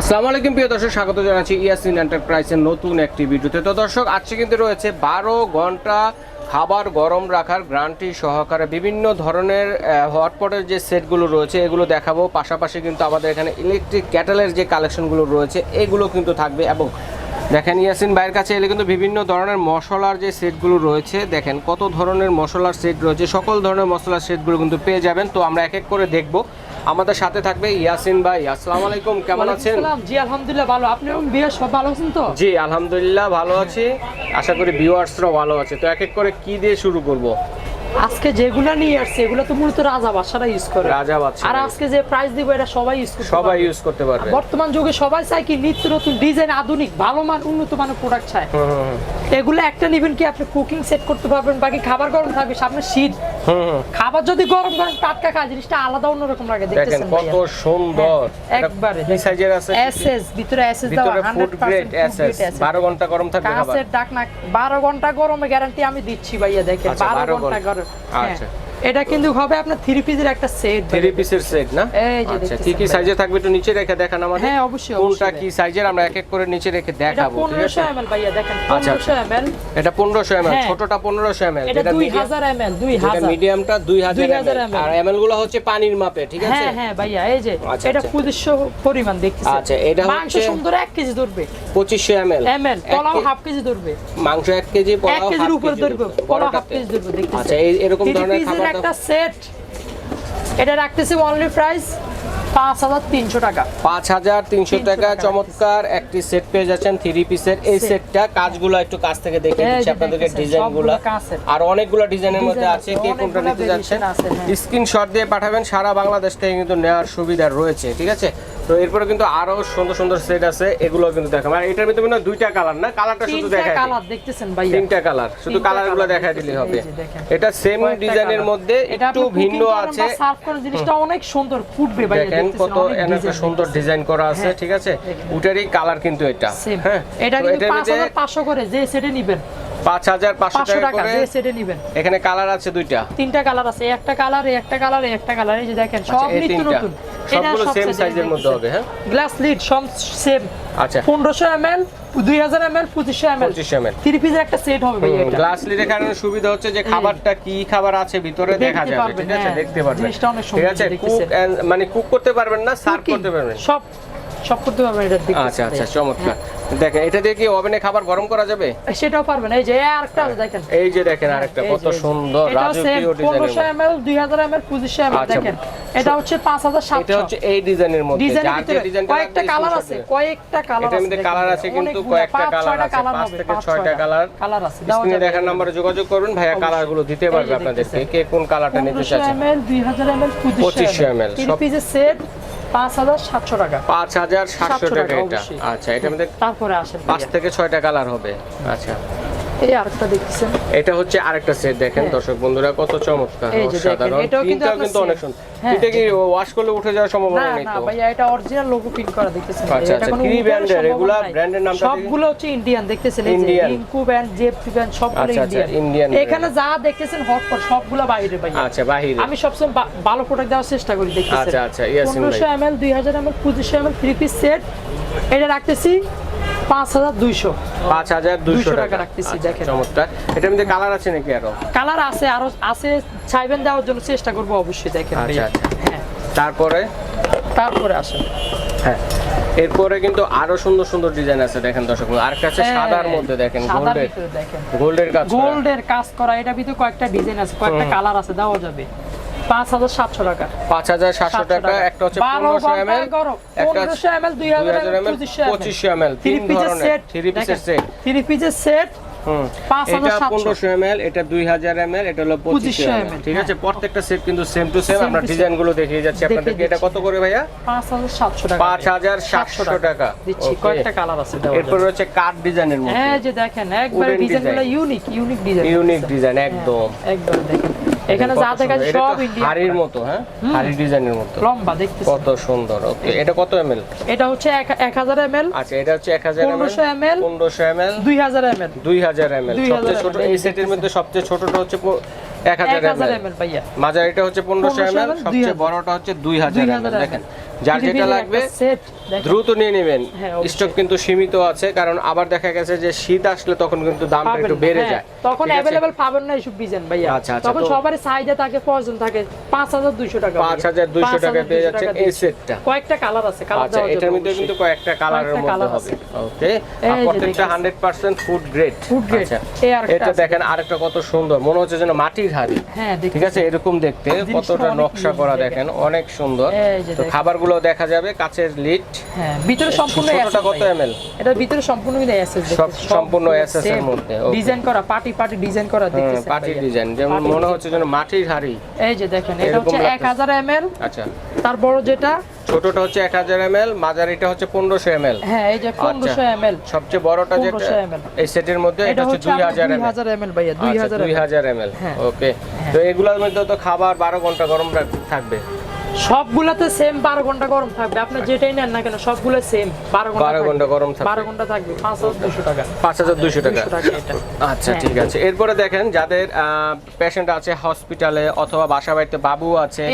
আসসালামু আলাইকুম, প্রিয় দর্শক, স্বাগত জানাচ্ছি ইয়াসিন এন্টারপ্রাইজের নতুন একটি ভিডিওতে। তো দর্শক, আজকে কিন্তু রয়েছে বারো ঘণ্টা খাবার গরম রাখার গ্রান্টি সহকারে বিভিন্ন ধরনের হটপটের যে সেটগুলো রয়েছে, এগুলো দেখাবো। পাশাপাশি কিন্তু আমাদের এখানে ইলেকট্রিক ক্যাটেলের যে কালেকশনগুলো রয়েছে, এগুলো কিন্তু থাকবে এবং দেখেন ইয়াসিন ভাইয়ের কাছে এলে কিন্তু বিভিন্ন ধরনের মশলার যে সেটগুলো রয়েছে দেখেন কত ধরনের মশলার সেট রয়েছে সকল ধরনের মশলার সেটগুলো কিন্তু পেয়ে যাবেন। তো আমরা এক এক করে দেখব। আমাদের সাথে থাকবে ইয়াসিন ভাই। আসসালামু আলাইকুম কেমন আছেন? জি আলহামদুলিল্লাহ ভালো। আপনি এবং বিয়ে সব ভালো আছেন তো? জি আলহামদুলিল্লাহ ভালো আছি। আশা করি ভিউয়ার্সরাও ভালো আছে। তো এক এক করে কি দিয়ে শুরু করব? আজকে যেগুলো নিয়ে আসছে এগুলো তো মূলত রাজা বাসারা ইউজ করে রাজা বাচ্চা আর আজকে যে প্রাইস দিব এটা সবাই ইউজ করতে সবাই ইউজ করতে পারবে বর্তমান যুগে সবাই চায় কি নিত্য নতুন ডিজাইন আধুনিক ভালো মান উন্নত মানের প্রোডাক্ট চায়। এগুলো একটা নেবেন কি আপনি কুকিং সেট করতে পারবেন বাকি খাবার গরম থাকবে সামনে শীত। খাবার যদি গরম গরম টাটকা খায় জিনিসটা আলাদা অন্যরকম লাগে দেখতেছেন কত সুন্দর। হ্যাঁ, একবারে। এই সাইজের আছে? এসএস ভিতরে এসএস দাও ভিতরে 100% গ্রেড এসএস। 12 ঘণ্টা গরম থাকবে খাবার? কাছের ডাক না বারো ঘণ্টা গরমে গ্যারান্টি আমি দিচ্ছি ভাইয়া দেখেন আচ্ছা, 12 ঘণ্টা ঘণ্টা। গরম। হ্যাঁ। আচ্ছা। এটা কিন্তু হবে আপনার থ্রি পিসের একটা সেট থ্রি পিসের সেট না? আচ্ছা কি কি সাইজে থাকবে একটু নিচে রেখে দেখান আমাদের। হ্যাঁ অবশ্যই কোনটা কি সাইজের আমরা এক এক করে নিচে রেখে দেখাবো ঠিক পনেরোশো আছে এমএল ভাইয়া দেখেন আচ্ছা, পনেরোশো এমএল এটা 1500 ml হ্যাঁ। ছোটটা 1500 ml এটা যেটা দুই medium- হাজার এমএল দুই যেটা হাজার। মিডিয়ামটা 2000 2000 ml আর ml গুলো হচ্ছে পানির মাপে ঠিক আছে? হ্যাঁ হ্যাঁ ভাইয়া এই যে আচ্ছা, এটা আচ্ছা। পঁচিশশো পরিমাণ দেখতেছি। আচ্ছা, এটা মাংস হচ্ছে- সুন্দর এক কেজি ধরবে। 2500 ml এমএল পোলাও হাফ কেজি ধরবে। মাংস 1 কেজি এক পোলাও কেজির উপর কেজি ধরবে পোলাও হাফ কেজি ধরবে দেখতেছি আচ্ছা এই এরকম ধরনের খাবার একটা সেট এটা রাখতেছি অনলি প্রাইস পাঁচ হাজার তিনশো টাকা। পাঁচ হাজার তিনশো টাকা চমৎকার। একটি সেট পেয়ে যাচ্ছেন থ্রি পিসের এই সেটটা কাজগুলো একটু কাছ থেকে দেখে দিচ্ছি আপনাদেরকে। আর অনেকগুলো ডিজাইনের মধ্যে আছে। আছে, কে কোনটা নিতে যাচ্ছেন? variation আছে, হ্যাঁ। স্ক্রিনশট দিয়ে পাঠাবেন। সারা বাংলাদেশ থেকে কিন্তু নেওয়ার সুবিধা রয়েছে ঠিক আছে? তো এরপরে কিন্তু আরও সুন্দর সুন্দর সেট আছে এগুলো কিন্তু দেখাবো। আর এটার ভিতরে মনে হয় দুইটা কালার না? কালারটা শুধু তিনটা দেখাই কালার দেখতেছেন ভাইয়া। তিনটা কালার শুধু তিনটা কালারগুলো দেখাই দেখতেছেন, দিলেই হবে। এটা সেম ডিজাইনের মধ্যে একটু ভিন্ন আছে। serve করেন জিনিসটা অনেক সুন্দর ফুটবে ভাইয়া দেখেন কত একটা সুন্দর ডিজাইন করা আছে হ্যাঁ, ঠিক আছে? উটারই কালার কিন্তু এটা। হ্যাঁ। এটা কিন্তু এটার পাঁচ মধ্যে হাজার পাঁচশো করে যে সেটে নিবেন। পাঁচ হাজার পাঁচশো টাকা টাকা যে সেটে নিবেন। এখানে কালার আছে দুইটা। তিনটা কালার আছে একটা কালার একটা কালার একটা কালার। এই যে দেখেন সব আচ্ছা, নিত্য নতুন। সবগুলো same size মধ্যে হবে, হ্যাঁ? গ্লাস লিড সব সেম আচ্ছা। পনেরোশো এম এল দুই হাজার এম এল পঁচিশশো এম এল 2500 ml থ্রি পিসের একটা সেট হবে ভাই এটা। গ্লাস লিডের কারণে সুবিধা হচ্ছে যে খাবারটা কি খাবার আছে ভিতরে দেখা যাবে ঠিক আছে? হ্যাঁ। দেখতে পারবেন। ঠিক আছে কুক মানে কুক করতে পারবেন না সার্ভ করতে পারবেন। সব সব করতে পারবেন এটা আচ্ছা আচ্ছা চমৎকার। দেখেন এটা দিয়ে কি ওভেনে খাবার গরম করা যাবে সেটাও পারবেন এই যে আরেকটা আছে দেখেন এই যে দেখেন আরেকটা কত। সুন্দর এটা সেম রাজকীয় দুই হাজার এম এল পঁচিশশো এম এল আচ্ছা। দেখেন এটা হচ্ছে পাঁচ হাজার এটা হচ্ছে এই ডিজাইনের মধ্যে যার যে ডিজাইনটা কয়েকটা কালার আছে। কয়েকটা কালার এটার আছে মধ্যে কালার আছে কিন্তু কয়েকটা কালার আছে পাঁচ থেকে পাঁচ, ছয়টা ছয়টা কালার কালার আছে স্ক্রিনে দেখার। নাম্বারে যোগাযোগ করুন ভাইয়া। কালারগুলো দিতে পারবে আপনাদের কে কোন কালারটা নিতে চাচ্ছেন এম এল দুই হাজার 2500 ml, এম এল সব- পিসের সেট পাঁচ হাজার সাতশো টাকা। পাঁচ হাজার সাতশো টাকা টাকা এটা। আচ্ছা এটা আমাদের তারপরে আসেন পাঁচ ভাইয়া। থেকে ছয়টা কালার হবে। আচ্ছা। এই আরেকটা দেখতেছেন। এটা হচ্ছে আরেকটা সেট দেখেন হ্যাঁ। দর্শক বন্ধুরা কত চমৎকার কিন্তু প্রিন্টটাও কিন্তু অনেক সুন্দর। হ্যাঁ, এটা কি ওয়াশ করলে উঠে যাওয়ার সম্ভাবনা নেই না তো? ভাইয়া এটা অরিজিনাল লোগো প্রিন্ট করা দেখতেছেন। আচ্ছা, আচ্ছা, কি নামটা সবগুলো হচ্ছে ইন্ডিয়ান দেখতেছেন? এই যে Indian। ইনকু ব্যান্ড জেপি ব্যান্ড সবগুলো আচ্ছা, আচ্ছা, ইন্ডিয়ান এখানে যা দেখতেছেন হটপট সবগুলো বাইরে ভাইয়া। আচ্ছা বাহিরে। আমি সবসময় ভালো প্রোডাক্ট দেওয়ার চেষ্টা করি দেখতেছেন। আচ্ছা, আচ্ছা, ইয়াসিন ভাই। পনেরোশো এম এল দুই হাজার এম এল এম এল থ্রি পিস সেট এটা রাখতেছি। পাঁচ হাজার দুইশো। পাঁচ হাজার দুইশো 200 টাকা। টাকা রাখতেছি, দেখেন। চমৎকার। এটার মধ্যে কালার আছে নাকি আরও? কালার আছে আরও আছে চাইবেন দেওয়ার জন্য চেষ্টা করব অবশ্যই দেখেন আচ্ছা। হ্যাঁ। তারপরে? তারপরে আসেন। হ্যাঁ। এরপরে কিন্তু আরও সুন্দর সুন্দর ডিজাইন আছে দেখেন দর্শক আছে হ্যাঁ, সাদার মধ্যে দেখেন গোল্ডের গোল্ডের কাজ করা। গোল্ডের কাজ করা এটা ভিতরে কয়েকটা ডিজাইন আছে কয়েকটা কালার আছে দেওয়া যাবে। পাঁচ হাজার সাতশো টাকা। একটা হচ্ছে একটা তিন ধরনের। পিসের সেট থ্রি পিসের সেট এটা পনেরোশো এম এল এটা দুই হাজার এম এল এটা হলো পঁচিশশো এম ঠিক আছে? হ্যাঁ। প্রত্যেকটা সেট কিন্তু সেম টু সেম আমরা ডিজাইনগুলো দেখিয়ে যাচ্ছি আপনাদেরকে। এটা কত করে ভাইয়া? পাঁচ হাজার সাতশো টাকা। দিচ্ছি কয়েকটা কালার আছে এরপর। হচ্ছে কাঠ ডিজাইনের মধ্যে। হ্যাঁ যে দেখেন একবারে ডিজাইনগুলো unique unique design unique design একদম। একদম দেখেন। এখানে যা দেখা যায় সব ইন্ডিয়ান হাড়ির মতো হ্যাঁ? হাড়ি ডিজাইনের মতো। লম্বা দেখতেছি কত সুন্দর ওকে। এটা কত এম এল এটা হচ্ছে এক- এক হাজার এম এল আচ্ছা এটা হচ্ছে এক হাজার এম এল 1500 ml পনেরোশো এম এল দুই হাজার এম দুই হাজার এম এল 2000 সবচেয়ে ছোট এই সেটের মধ্যে সবচেয়ে ছোটটা হচ্ছে প- এক এক হাজার এম হাজার এল এম এল ভাইয়া। মাঝারিটা হচ্ছে পনেরোশো এম 1500 এল ml, সবচেয়ে বড়টা হচ্ছে দুই হাজার 2000 এল দেখেন যার যেটা লাগবে সেট। দ্রুত নিয়ে নেবেন। হ্যাঁ, স্টক কিন্তু সীমিত আছে কারণ আবার দেখা গেছে যে শীত আসলে তখন কিন্তু দামটা একটু বেড়ে যায়। হ্যাঁ, তখন ঠিক আছে? অ্যাভেলেবেল পাবেন না এইসব ডিজাইন ভাইয়া। আচ্ছা, আচ্ছা, তখন সবারই চাহিদা থাকে প্রয়োজন থাকে পাঁচ হাজার দুইশো টাকা 5200 টাকায় পেয়ে 5200 টাকা এই সেটটা। কয়েকটা কালার আছে কালার আচ্ছা এটার মধ্যে কিন্তু কয়েকটা কালারের মধ্যে হবে। ওকে আর প্রত্যেকটা 100% ফুড গ্রেড grade। এই এটা দেখেন আরেকটা কত সুন্দর। মনে হচ্ছে যেন মাটির হাড়ি। হ্যাঁ ঠিক আছে? এরকম দেখতে। কতটা নকশা করা দেখেন। দেখেন অনেক সুন্দর। তো খাবারগুলো দেখা যাবে কাচের লিড হ্যাঁ ভিতরে সম্পূর্ণ ছোটটা কত ml? এটা ভিতরে সম্পূর্ণ কিন্তু এসএস সম্পূর্ণ SS এর মধ্যে, ডিজাইন করা পার্টি পার্টি ডিজাইন করা দেখতেছেন পাটির ডিজাইন যেমন মনে হচ্ছে যেন মাটির হাড়ি। এই যে দেখেন এটা হচ্ছে লাগতেছে। এক হাজার এম এল আচ্ছা। তার বড় যেটা? ছোটটা হচ্ছে এক হাজার মাঝারিটা হচ্ছে পনেরোশো এম এল হ্যাঁ এই যে পনেরোশো এম সবচেয়ে বড়টা যেটা এই সেটের মধ্যে এটা হচ্ছে ভাইয়া হ্যাঁ। ওকে তো এগুলোর মধ্যে তো খাবার বারো ঘণ্টা গরম থাকবে। সবগুলাতে সেম বারো ঘণ্টা গরম থাকবে। আপনি যেটাই নেন না কেন সবগুলো সেম বারো ঘণ্টা 12 ঘণ্টা গরম থাকবে। বারো ঘণ্টা থাকবে পাঁচ হাজার দুশো টাকা। পাঁচ হাজার দুইশো টাকা। আচ্ছা হ্যাঁ। ঠিক আছে। এরপরে দেখেন যাদের পেশেন্ট আছে হসপিটালে অথবা বাসা বাড়িতে বাবু আছে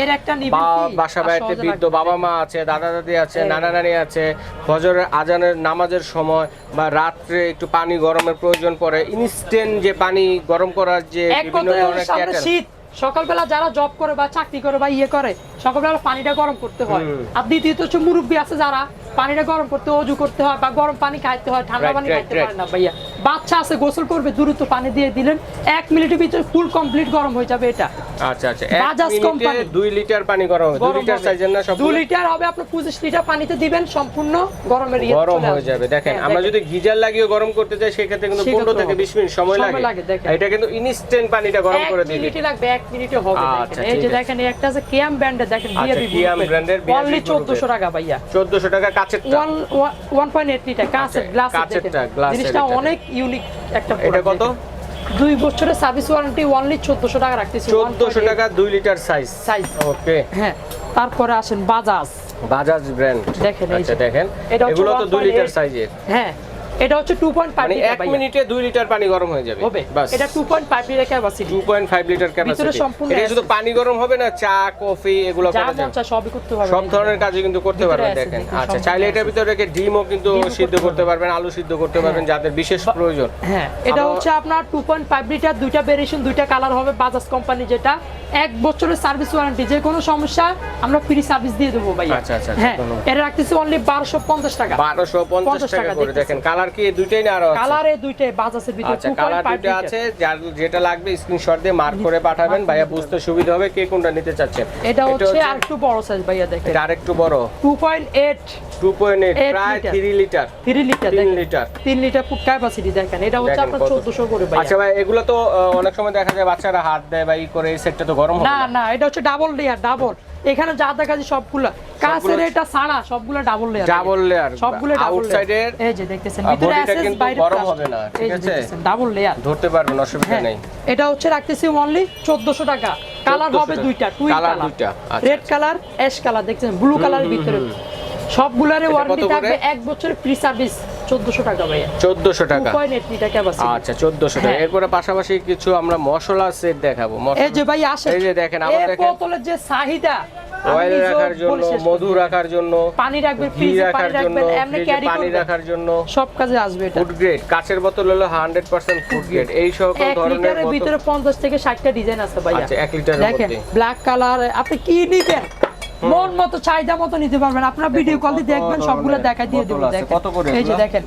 বাসা বাড়িতে বৃদ্ধ বাবা মা আছে দাদা দাদি আছে নানা নানি আছে ফজরের আজানের নামাজের সময় বা রাত্রে একটু পানি গরমের প্রয়োজন পড়ে ইনস্ট্যান্ট যে পানি গরম করার যে বিভিন্ন ধরনের শীত। সকালবেলা যারা জব করে বা চাকরি করে বা ইয়ে করে সকালবেলা পানিটা গরম করতে হয়। আর দ্বিতীয়ত হচ্ছে মুরব্বী আছে যারা পানিটা গরম করতে অজু করতে হয় বা গরম পানি খাইতে হয় ঠান্ডা পানি খাইতে. পারে না ভাইয়া। বাচ্চা আছে গোসল করবে দ্রুত পানি দিয়ে দিলেন। এক মিনিটের ভিতরে ফুল কমপ্লিট গরম হয়ে যাবে এটা। আচ্ছা আচ্ছা। বাজাজ মিনিটে company। লিটার পানি গরম হবে। দুই লিটার সাইজের না সব দু লিটার হবে আপনি পঁচিশ লিটার পানিতে দিবেন সম্পূর্ণ গরমের ইয়ে গরম হয়ে যাবে। দেখেন আমরা যদি গিজার লাগিয়ে গরম করতে চাই সেক্ষেত্রে কিন্তু সেক্ষেত্রে পনেরো থেকে হবে। বিশ মিনিট সময় সময় লাগে। লাগে, এটা কিন্তু ইনস্ট্যান্ট পানিটা গরম করে দিবে। মিনিটে লাগবে এক মিনিটে হবে এই যে দেখেন একটা আছে কিয়াম ব্র্যান্ডের দেখেন কিয়াম brand-এর অনলি 1400 টাকা ভাইয়া। চোদ্দশো টাকা কাছেরটা one one point eight liter কাঁচের গ্লাস জিনিসটা অনেক ইউনিক একটা এটা কত? দুই বছরের সার্ভিস ওয়ারেন্টি অনলি চোদ্দশো টাকা রাখতেছি চোদ্দশো টাকা দুই লিটার সাইজ সাইজ ওকে হ্যাঁ তারপরে আসেন বাজাজ বাজাজ ব্র্যান্ড দেখেন আচ্ছা দেখেন। এটা এগুলো তো দুই লিটার সাইজের হ্যাঁ। এটা হচ্ছে টু পয়েন্ট ফাইভ মানে এক মিনিটে দুই লিটার পানি গরম হয়ে যাবে। হবে। বাস। এটা two point five liter capacity two point five liter capacity সম্পূর্ণ এটা শুধু পানি গরম হবে না চা কফি এগুলো করা যাবে চায় সবই করতে পারবেন। সব ধরনের কাজে কিন্তু করতে পারবেন দেখেন। আচ্ছা চাইলে এটার ভিতরে রেখে ডিমও কিন্তু সিদ্ধ করতে পারবেন আলু সিদ্ধ করতে পারবেন যাদের বিশেষ প্রয়োজন। হ্যাঁ এটা হচ্ছে আপনার টু পয়েন্ট ফাইভ লিটার দুইটা ভেরিয়েশন দুইটা কালার হবে বাজাজ কোম্পানি যেটা। এক বছরের সার্ভিস ওয়ারেন্টি যে কোনো সমস্যা আমরা ফ্রি সার্ভিস দিয়ে দেবো ভাই আচ্ছা, আচ্ছা, হ্যাঁ এটা রাখতেছি অনলি বারোশো পঞ্চাশ টাকা। বারোশো পঞ্চাশ টাকা টাকা করে দেখেন কালার কি দুইটাই না আরও আছে? কালার দুইটাই বাজাজের ভিতরে আচ্ছা কালার দুইটা আছে যার যেটা লাগবে স্ক্রিনশট দিয়ে মার্ক করে পাঠাবেন ভাইয়া বুঝতে সুবিধা হবে কে কোনটা নিতে চাচ্ছেন এটা হচ্ছে আর একটু বড় সাইজ ভাইয়া দেখেন। এটা আরেকটু বড়। Two point eight two point eight Eight প্রায় liter। Three liter three liter তিন লিটার। তিন লিটার ফুড ক্যাপাসিটি দেখেন। এটা হচ্ছে আপনার কত- চোদ্দশো করে আচ্ছা ভাই এগুলো তো অনেক সময় দেখা যায় বাচ্চারা হাত দেয় বা ই করে এই সেটটা তো গরম হবে না। না না এটা হচ্ছে ডাবল লেয়ার ডাবল এখানে যা দেখা যায় সবগুলা। কাছের এটা ছাড়া সবগুলা ডাবল লেয়ার ডাবল লেয়ার সবগুলো ডাবল আউটসাইডের এই যে দেখতেছেন ভিতরে অ্যাসেস বাইরে গরম হবে না, ঠিক আছে? ডাবল লেয়ার ধরতে পারবেন অসুবিধা হ্যাঁ নেই। এটা হচ্ছে রাখতেছি অনলি 1400 টাকা। কালার হবে দুইটা Colour কালার দুইটা, রেড। কালার অ্যাশ কালার দেখছেন ব্লু কালারের ভিতরে। সবগুলারে ওয়ারেন্টি থাকবে এক বছরের ফ্রি সার্ভিস 1400 টাকা ভাইয়া। চোদ্দশো টাকা। 2.8 লিটার ক্যাপাসিটি আচ্ছা চোদ্দশো টাকা। হ্যাঁ। এরপরে পাশাপাশি কিছু আমরা মশলা সেট দেখাবো এই যে ভাই আসে এই যে দেখেন, আমাদের এই দেখেন। বোতলের যে চাহিদা অয়েল রাখার জন্য মধু রাখার জন্য পানি রাখবেন ঘি ফ্রিজে রাখার জন্য এমনি ক্যারি পানি রাখার জন্য। সব কাজে আসবে এটা। ফুড গ্রেড কাচের বোতল হলো হান্ড্রেড পার্সেন্ট ফুড গ্রেড এই সকল ধরনের বোতল ভিতরে পঞ্চাশ থেকে ষাটটা ডিজাইন আছে ভাইয়া। আচ্ছা, এক লিটারের দেখেন মধ্যে। ব্ল্যাক কালার আপনি কি নিবেন? মন মতো চাহিদা মতো নিতে পারবেন। আপনার ভিডিও কল দিয়ে দেখবেন সবগুলো ধরনের দেখা দিয়ে দেবো দেখেন। কত করে এই যে দেখেন।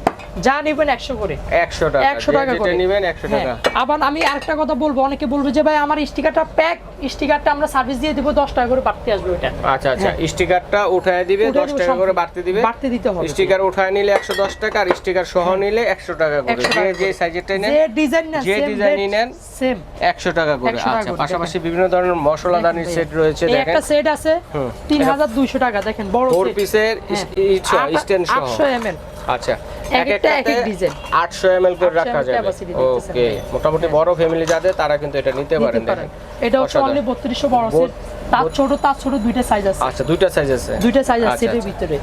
যা নিবেন একশো করে। একশো টাকা একশো টাকা করে। নিবেন একশো হ্যাঁ, টাকা। আবার আমি আরেকটা কথা বলব অনেকে বলবে যে ভাই আমার স্টিকারটা প্যাক স্টিকারটা আমরা সার্ভিস দিয়ে দিব দশ টাকা করে বাড়তে আসবে ওটা আচ্ছা আচ্ছা। হ্যাঁ। স্টিকারটা উঠায় দিবে দশ টাকা করে বাড়তে দিবে। বাড়তে দিতে হবে। স্টিকার উঠায় নিলে একশো দশ টাকা আর স্টিকার সহ নিলে একশো টাকা করে। 100 যে যে সাইজেরটাই নেন যে ডিজাইন না যে ডিজাইনই নেন সেম একশো টাকা করে। আচ্ছা পাশাপাশি বিভিন্ন ধরনের মশলাদানির সেট রয়েছে দেখেন। একটা সেট আছে তিন হাজার দুইশো টাকা দেখেন বড় ফোর পিসের হ্যাঁ। স্ট্যান্ড সহ। আটশো আচ্ছা। এক একটা এক এক design। আটশো এম এল করে রাখা যাবে। ওকে মোটামুটি বড় ফ্যামিলি যাদের তারা কিন্তু এটা নিতে পারেন এটা হচ্ছে অনলি বত্রিশশো বড় সেট তার ছোট তার ছোট দুইটা সাইজ আছে। আচ্ছা দুইটা সাইজ আছে। দুইটা সাইজ আছে। ভিতরে।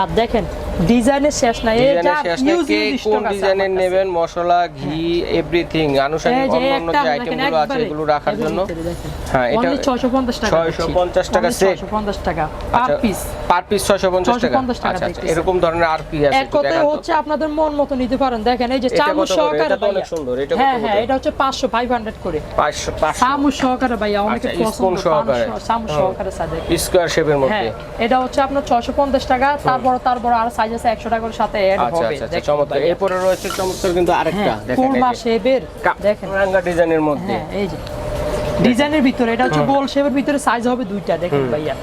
আর দেখেন ডিজাইনের শেষ নাই এই ডিজাইনের শেষ নেই কে কোন ডিজাইনের নেবেন? মশলা ঘি এভরিথিং আনুষঙ্গিক অন্যান্য যে আইটেমগুলো আছে এগুলো রাখার জন্য। হ্যাঁ এটা 650 টাকা 650 টাকা set। 650 টাকা। পার পিস পার পিস 650 টাকা। আচ্ছা আচ্ছা এরকম ধরনের আর কি আছে কথায় হচ্ছে আপনাদের মন মতো নিতে পারেন। দেখেন এই যে চামচ কত করে? সহকারে এটা অনেক সুন্দর, এটা হ্যাঁ হ্যাঁ এটা হচ্ছে 500 500 করে। 500 500 চামচ সহকারে ভাইয়া অনেকে আচ্ছা, পছন্দ সহকারে। চামচ সহকারে সাজে স্কয়ার শেপের মধ্যে। হ্যাঁ এটা হচ্ছে আপনার 650 টাকা তারপর তারপর আর সাইজ আছে 100 টাকার সাথে অ্যাড আচ্ছা হবে আচ্ছা আচ্ছা চমৎকার। এরপরে রয়েছে চমৎকার কিন্তু আরেকটা হ্যাঁ দেখেন ফুল এই শেপের দেখেন। রাঙ্গা ডিজাইনের মধ্যে। হ্যাঁ এই যে। ডিজাইনের ভিতরে এটা হচ্ছে গোল শেপের ভিতরে সাইজ হবে দুইটা দেখেন ভাইয়া।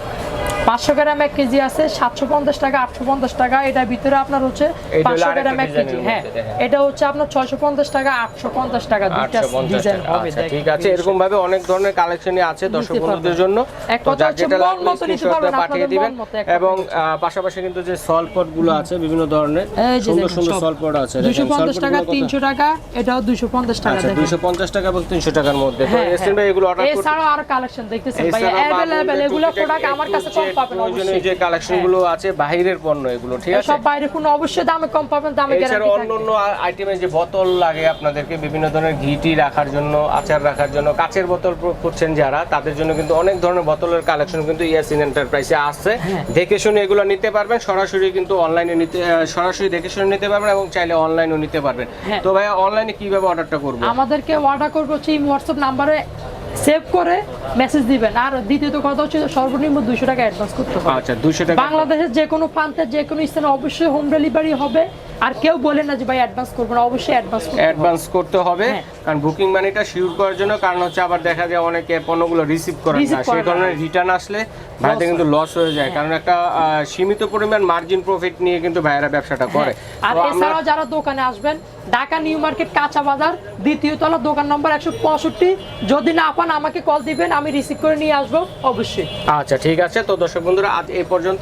পাঁচশো গ্রাম এক কেজি আছে সাতশো পঞ্চাশ টাকা আটশো পঞ্চাশ টাকা এটার ভিতরে আপনার হচ্ছে এইটা হলো পাঁচশো আরেকটা গ্রাম এক কেজি হ্যাঁ এটা হচ্ছে আপনার ছয়শো পঞ্চাশ টাকা আটশো পঞ্চাশ টাকা দুইটা ডিজাইন হবে আচ্ছা, ঠিক আছে এরকম ভাবে অনেক ধরনের কালেকশনই আছে দর্শক বন্ধুদের জন্য। এক কথা হচ্ছে মন মতো নিতে পারবেন, পাঠিয়ে দিবেন। এবং পাশাপাশি কিন্তু যে গুলো আছে বিভিন্ন ধরনের সুন্দর সুন্দর আছে টাকা গুলো কত? তিনশো টাকা এটাও দুইশো পঞ্চাশ টাকা আচ্ছা দেখেন। দুইশো পঞ্চাশ টাকা এবং তিনশো টাকার মধ্যে। তো হ্যাঁ, এসএন ভাই এগুলো অর্ডার করতে আরও কালেকশন দেখতেছেন। ভাই এগুলো প্রোডাক্ট আমার কাছে পাবেন প্রয়োজনীয় যে কালেকশনগুলো আছে বাহিরের পণ্য এগুলো ঠিক আছে? সব বাইরে কোনো অবশ্যই দামে কম পাবেন দামে এছাড়া গ্যারান্টি অন্য অন্য আইটেমের যে বোতল লাগে আপনাদেরকে বিভিন্ন ধরনের ঘিটি রাখার জন্য আচার রাখার জন্য কাচের বোতল করছেন যারা তাদের জন্য কিন্তু অনেক ধরনের বোতলের কালেকশন কিন্তু ইয়াসিন এন্টারপ্রাইজে আছে হ্যাঁ। দেখে শুনে এগুলো নিতে পারবেন সরাসরি কিন্তু অনলাইনে নিতে সরাসরি দেখে শুনে নিতে পারবেন এবং চাইলে অনলাইনেও নিতে পারবেন। হ্যাঁ। তো ভাই অনলাইনে কীভাবে অর্ডারটা করব? আমাদেরকে অর্ডার করব হচ্ছে এই হোয়াটসঅ্যাপ নাম্বারে সেভ করে মেসেজ দিবেন। আর দ্বিতীয়ত কথা হচ্ছে সর্বনিম্ন দুইশো টাকা অ্যাডভান্স করতে হবে। আচ্ছা দুইশো টাকা বাংলাদেশের যে কোনো প্রান্তে যে কোনো স্থানে অবশ্যই হোম ডেলিভারি হবে। আর কেউ বলে না যে ভাই অ্যাডভান্স করব না। অবশ্যই অ্যাডভান্স অ্যাডভান্স করতে হবে। বুকিং মানিটা শিওর করার জন্য কারণ হচ্ছে আবার দেখা যায় অনেকে পণ্যগুলো রিসিভ করে না। সেই। ধরনের রিটার্ন আসলে ভাইদের কিন্তু লস হয়ে যায়। কারণ একটা সীমিত পরিমাণ মার্জিন প্রফিট নিয়ে কিন্তু ভাইয়েরা ব্যবসাটা করে। আর এছাড়াও যারা দোকানে আসবেন ঢাকা নিউ মার্কেট কাঁচা বাজার দ্বিতীয় তলা দোকান নম্বর একশো পঁয়ষট্টি। যদি না পান আমাকে কল দিবেন আমি রিসিভ করে নিয়ে আসব অবশ্যই। আচ্ছা ঠিক আছে। তো দর্শক বন্ধুরা আজ এই পর্যন্ত